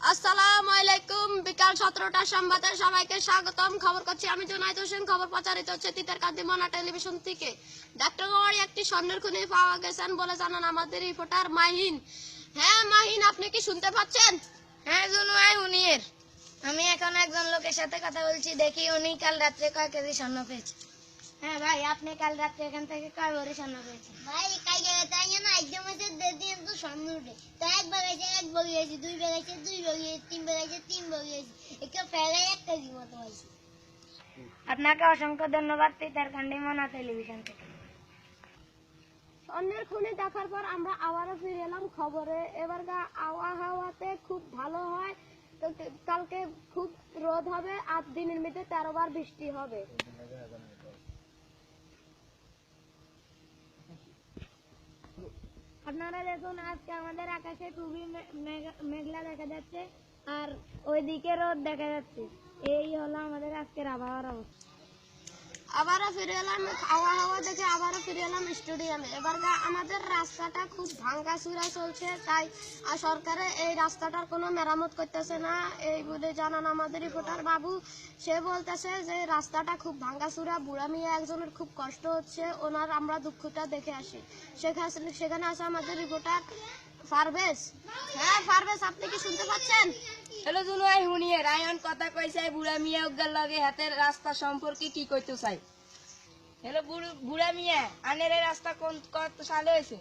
আসসালামু আলাইকুম বিকাল সতেরোটা সংবাদে সবাইকে স্বাগতম। খবর করছি আমি জুনাইদ হোসেন। খবর প্রচারিত হচ্ছে তিতার কান্দিমনা টেলিভিশন থেকে। ডাক্তারগড়ে একটি স্বর্ণের খুনি পাওয়া গেছেন বলে জানান আমাদের রিপোর্টার মাহিন। হ্যাঁ মাহিন আপনি কি শুনতে পাচ্ছেন? হ্যাঁ জুনুয়াই উনির আমি এখন একজন লোকের সাথে কথা বলছি। দেখি উনি কাল রাত্রে কয় কেজি স্বর্ণ পেয়েছে। হ্যাঁ ভাই আপনি কাল রাত্রে এখান থেকে কয় পেয়েছেন ভাই কাই তাই না একদম দিন তো সামনে উঠে। তো এক বাগাইছে এক বগিয়েছে দুই বাগাইছে দুই বগিয়েছে তিন বাগাইছে তিন বগিয়েছে একে ফেলে এক কেজি মতো হয়েছে আপনাকে অসংখ্য ধন্যবাদ তিতার কান্দিমনা টেলিভিশন থেকে। স্বর্ণের খুনি দেখার পর আমরা আবারও ফিরে এলাম খবরে। এবার আবহাওয়াতে খুব ভালো হয়। তো কালকে খুব রোদ হবে আর দিনের মধ্যে তেরো বার বৃষ্টি হবে। আপনারা দেখুন আজকে আমাদের আকাশে খুবই মে- মেঘ- মেঘলা দেখা যাচ্ছে, আর ওইদিকে রোদ দেখা যাচ্ছে। এই হলো আমাদের আজকের আবহাওয়ার অবস্থা। আবারও ফিরে এলাম, হাওয়া হাওয়া দেখে আবারও ফিরে এলাম স্টেডিয়ামে এবার আমাদের রাস্তাটা খুব ভাঙ্গা চুরা চলছে, তাই আর সরকারে এই রাস্তাটার কোনো মেরামত করতেছে না। এই বলে জানান আমাদের রিপোর্টার বাবু, সে বলতেছে যে রাস্তাটা খুব ভাঙ্গা চুরা বুড়া মেয়ে একজনের খুব কষ্ট হচ্ছে, ওনার আমরা দুঃখটা দেখে আসি। সেখানে সেখানে আছে আমাদের রিপোর্টার পারভেজ হ্যাঁ পারভেজ আপনি কি শুনতে পাচ্ছেন? হ্যালো জুনুয়াই হুনিয়ে রায়ন কথা কইছে বুড়া মিয়া উগার লগে হাতের রাস্তা সম্পর্কে কি কইতে চাই? হ্যালো বুড়া মিয়া আনের রাস্তা কোন কত সালে হয়েছে?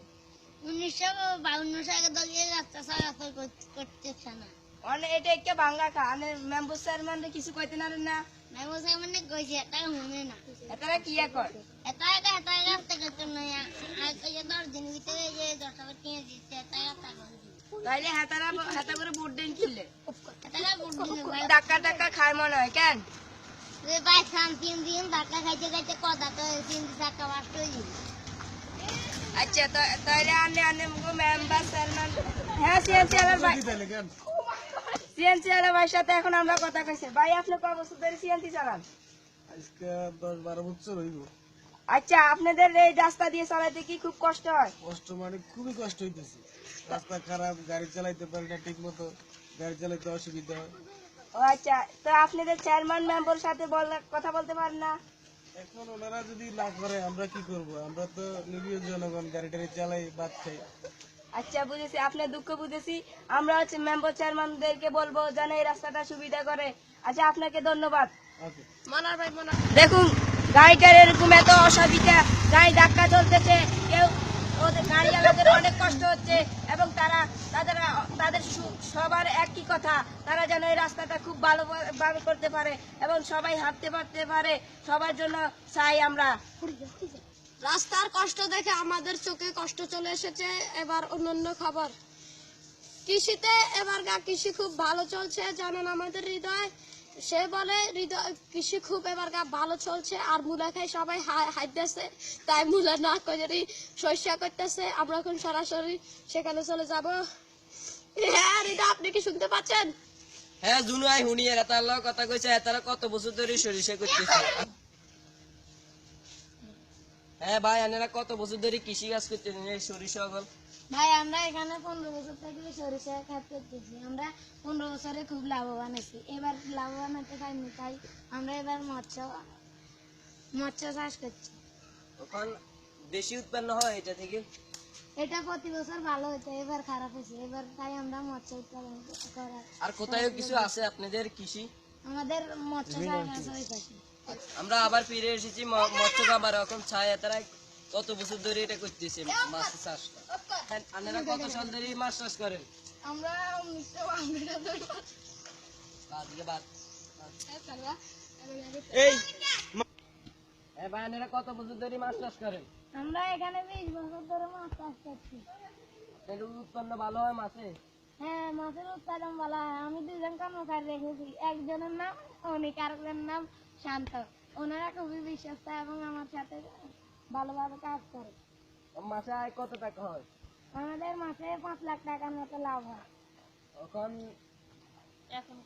উনিশশো বাউন্ন সালে দলিয়ে রাস্তা কর- করতেছে না অনে এটা একটা বাংলা খা আনের মেম্বার চেয়ারম্যান কিছু কইতে না না? মেমো সাহেব মানে কইছে এটা শুনে না। এটারা কি কর? এটা এটা এটা রাস্তা করতে না। আর কইছে দশ দিন ভিতরে যে দশটা কিনে দিচ্ছে এটা রাস্তা করে তাইলে হাতারা হাতা করে বুট কিনলে টাকা টাকা খায় মনে হয় কেন? যে ভাই খান তিন দিন ধাক্কা খাইতে খাইতে কথা তো তিন দিন ধাক্কা বাস্ট হয়ে যাবে আচ্ছা তো তাইলে আনে আনে মেম্বার চেয়ারম্যান। হ্যাঁ সিএন চেয়ারম্যান ভাই সিএন চেয়ারম্যান ভাইয়ের সাথে এখন আমরা কথা কইছি। ভাই আপনি কয় বছর ধরে সিএনসি চালান? আজকে দশ বারো বছর হইব। আচ্ছা আপনাদের এই রাস্তা দিয়ে চালাইতে কি খুব কষ্ট হয়? কষ্ট মানে খুবই কষ্ট হইতেছে। রাস্তা খারাপ গাড়ি চালাইতে পারি না ঠিক মতো গাড়ি চালাইতে অসুবিধা হয়। ও আচ্ছা তো আপনাদের চেয়ারম্যান মেম্বার সাথে বললে কথা বলতে পারেন না? এখন ওনারা যদি না করে আমরা কি করব? আমরা তো নিরীহ জনগণ গাড়ি টাড়ি চালাই বাদ খাই। আচ্ছা বুঝেছি আপনার দুঃখ বুঝেছি। আমরা হচ্ছে মেম্বার চেয়ারম্যানদেরকে বলব যেন এই রাস্তাটা সুবিধা করে। আচ্ছা আপনাকে ধন্যবাদ। দেখুন গাড়িটার এরকম এত অসুবিধা গাড়ি ধাক্কা চলতেছে, কেউ ওদের গাড়ি গাড়িওয়ালাদের অনেক কষ্ট হচ্ছে এবং তারা, তাদের তাদের সবার একই কথা, তারা যেন এই রাস্তাটা খুব ভালোভাবে করতে পারে এবং সবাই হাঁটতে পারতে পারে, সবার জন্য চাই আমরা। রাস্তার কষ্ট দেখে আমাদের চোখে কষ্ট চলে এসেছে, এবার অন্যান্য খবর। কৃষিতে এবার কৃষি খুব ভালো চলছে, জানেন আমাদের হৃদয়। সে বলে, হৃদয় কৃষি খুব এবার ভালো চলছে, আর মূলা খাই সবাই হাইতেছে তাই মূলা না করে শস্য করতেছে। আমরা এখন সরাসরি সেখানে চলে যাব। হ্যাঁ হৃদয়, আপনি কি শুনতে পাচ্ছেন? হ্যাঁ জুনুয়াই হুনিয়ে এতার লগ কথা কইছে কত বছর ধরে সরিষা করতেছে। হ্যাঁ ভাই আনেরা কত বছর ধরে কৃষি কাজ করতেছেন এই সরিষা ভাই আমরা এখানে পনেরো বছর থেকে সরিষা খাত করতেছি। আমরা পনেরো বছরে খুব লাভবান হয়েছি। এবার লাভবান হতে পারিনি তাই আমরা এবার মৎস্য মৎস্য চাষ করছি। তখন বেশি উৎপন্ন হয় এটা থেকে? এটা প্রতি বছর ভালো হতো এবার খারাপ হয়েছে। এবার তাই আমরা মৎস্য উৎপাদন করার আর কোথায় কিছু আছে আপনাদের কৃষি? আমাদের মৎস্য চাষ আমরা আবার ফিরে এসেছি মৎস্য খাবার এখন ছায় এতারা কত বছর ধরে এটা করতেছে মাছ চাষ আপনারা কত সাল ধরে মাছ চাষ করেন আমরা। এই হ্যাঁ কত বছর ধরে মাছ চাষ করেন আমরা এখানে বিশ বছর ধরে মাছ চাষ করছি। উৎপন্ন ভালো হয় মাছে? হ্যাঁ মাছের উৎপাদন ভালো হয়। আমি দুজন কর্মচারী রেখেছি। একজনের নাম অনিক আরেকজনের নাম শান্ত। ওনারা খুবই বিশ্বস্ত এবং আমার সাথে ভালোভাবে কাজ করে। মাসে আয় কত টাকা হয়? আমাদের মাসে পাঁচ লাখ টাকার মতো লাভ হয়। এখন